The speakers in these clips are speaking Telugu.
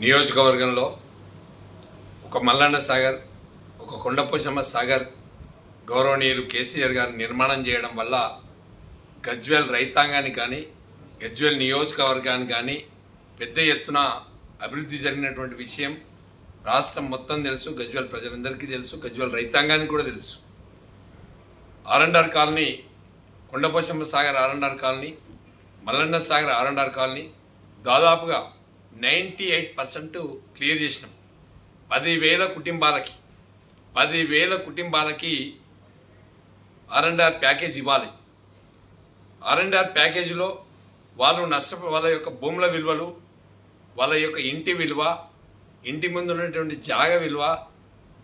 నియోజకవర్గంలో ఒక మల్లన్న సాగర్ ఒక కొండపోషమ్మ సాగర్ గౌరవనీయులు కేసీఆర్ గారు నిర్మాణం చేయడం వల్ల గజ్వేల్ రైతాంగానికి కానీ గజ్వేల్ నియోజకవర్గానికి కానీ పెద్ద ఎత్తున అభివృద్ధి జరిగినటువంటి విషయం రాష్ట్రం మొత్తం తెలుసు గజ్వేల్ ప్రజలందరికీ తెలుసు గజ్వేల్ రైతాంగానికి కూడా తెలుసు. R and R colony Kondapochamma Sagar R and R colony Mallanna Sagar R and R colony దాదాపుగా నైంటీ ఎయిట్ పర్సెంట్ క్లియర్ చేసినాం. పదివేల కుటుంబాలకి పదివేల కుటుంబాలకి ఆర్ఎండ్ఆర్ ప్యాకేజ్ ఇవ్వాలి. ఆర్ఎండ్ఆర్ ప్యాకేజీలో వాళ్ళు నష్ట వాళ్ళ యొక్క భూముల విలువలు వాళ్ళ యొక్క ఇంటి విలువ ఇంటి ముందు ఉన్నటువంటి జాగ విలువ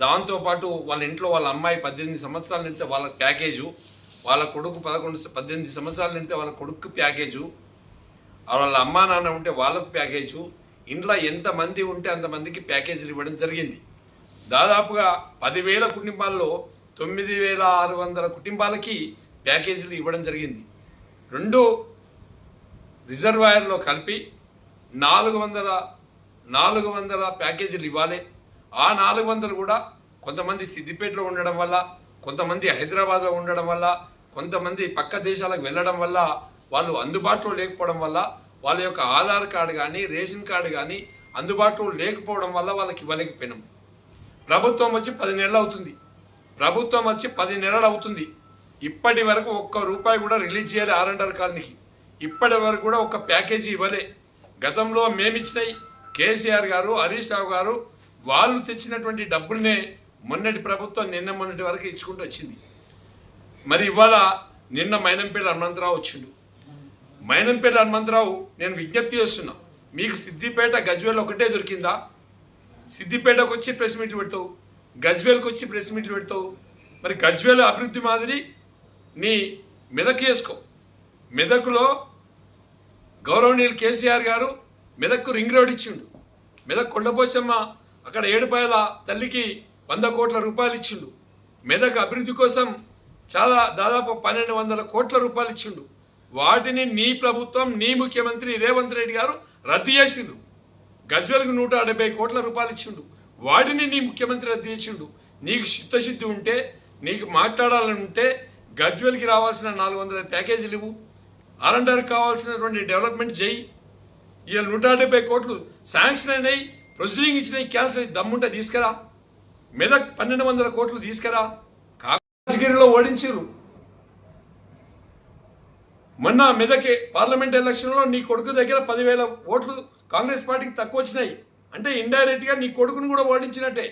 దాంతోపాటు వాళ్ళ ఇంట్లో వాళ్ళ అమ్మాయి పద్దెనిమిది సంవత్సరాల నింటే వాళ్ళ ప్యాకేజు వాళ్ళ కొడుకు పదకొండు పద్దెనిమిది సంవత్సరాల నింటే వాళ్ళ కొడుకు ప్యాకేజు వాళ్ళ అమ్మా నాన్న ఉంటే వాళ్ళకు ప్యాకేజు ఇంట్లో ఎంతమంది ఉంటే అంతమందికి ప్యాకేజీలు ఇవ్వడం జరిగింది. దాదాపుగా పదివేల కుటుంబాల్లో తొమ్మిది వేల ఆరు వందల కుటుంబాలకి ప్యాకేజీలు ఇవ్వడం జరిగింది. రెండు రిజర్వాయర్లో కలిపి నాలుగు వందల నాలుగు వందల ప్యాకేజీలు ఇవ్వాలి. ఆ నాలుగు వందలు కూడా కొంతమంది సిద్దిపేటలో ఉండడం వల్ల కొంతమంది హైదరాబాద్లో ఉండడం వల్ల కొంతమంది పక్క దేశాలకు వెళ్ళడం వల్ల వాళ్ళు అందుబాటులో లేకపోవడం వల్ల వాళ్ళ యొక్క ఆధార్ కార్డు కానీ రేషన్ కార్డు కానీ అందుబాటులో లేకపోవడం వల్ల వాళ్ళకి ఇవ్వలేకపోయినాం. ప్రభుత్వం వచ్చి పది నెలలు అవుతుంది. ప్రభుత్వం వచ్చి పది నెలలు అవుతుంది. ఇప్పటి వరకు ఒక్క రూపాయి కూడా రిలీజ్ చేయాలి ఆర్ అండ్ ఆర్ కాలనీకి. ఇప్పటి వరకు కూడా ఒక ప్యాకేజీ ఇవ్వలే. గతంలో మేమిచ్చినాయి కేసీఆర్ గారు హరీష్ రావు గారు వాళ్ళు తెచ్చినటువంటి డబ్బుల్నే మొన్నటి ప్రభుత్వం నిన్న మొన్నటి వరకు ఇచ్చుకుంటూ వచ్చింది. మరి ఇవాళ నిన్న మైనంపేట హనుమంతరావు వచ్చిండు. మైనంపేట హనుమంతరావు నేను విజ్ఞప్తి చేస్తున్నా మీకు సిద్దిపేట గజ్వేల్ ఒకటే దొరికిందా? సిద్దిపేటకు వచ్చి ప్రెస్ మీట్లు పెడతావు గజ్వేల్కి వచ్చి ప్రెస్ మీట్లు పెడతావు. మరి గజ్వేల్ అభివృద్ధి మాదిరి నీ మెదక్ వేసుకో మెదకులో గౌరవనీయులు కేసీఆర్ గారు మెదక్కు రింగ్ రోడ్ ఇచ్చిండు. మెదక్ కొండపోసమ్మ అక్కడ ఏడుపాయల తల్లికి వంద కోట్ల రూపాయలు ఇచ్చిండు. మెదక్ అభివృద్ధి కోసం చాలా దాదాపు పన్నెండు వందల కోట్ల రూపాయలు ఇచ్చిండు. వాటిని నీ ప్రభుత్వం నీ ముఖ్యమంత్రి రేవంత్ రెడ్డి గారు రద్దు చేసిండు. గజ్వెల్కి నూట డెబ్బై కోట్ల రూపాయలు ఇచ్చిండు. వాటిని నీ ముఖ్యమంత్రి రద్దు చేసిండు. నీకు చిత్తశుద్ధి ఉంటే నీకు మాట్లాడాలని ఉంటే గజ్వెల్కి రావాల్సిన నాలుగు వందల ప్యాకేజీలు ఇవ్వు. అరండర్ కావాల్సినటువంటి డెవలప్మెంట్ చేయి. ఇవాళ నూట డెబ్బై కోట్లు శాంక్షన్ అయినాయి. ప్రొసీడింగ్ ఇచ్చినాయి క్యాన్సర్ దమ్ముంటే తీసుకురా. మెదక్ పన్నెండు వందల కోట్లు తీసుకురా. కాగిరిలో ఓడించారు మొన్న మెదక్ పార్లమెంట్ ఎలక్షన్లో నీ కొడుకు దగ్గర పదివేల ఓట్లు కాంగ్రెస్ పార్టీకి తక్కువ వచ్చినాయి. అంటే ఇండైరెక్ట్గా నీ కొడుకును కూడా ఓడించినట్టే.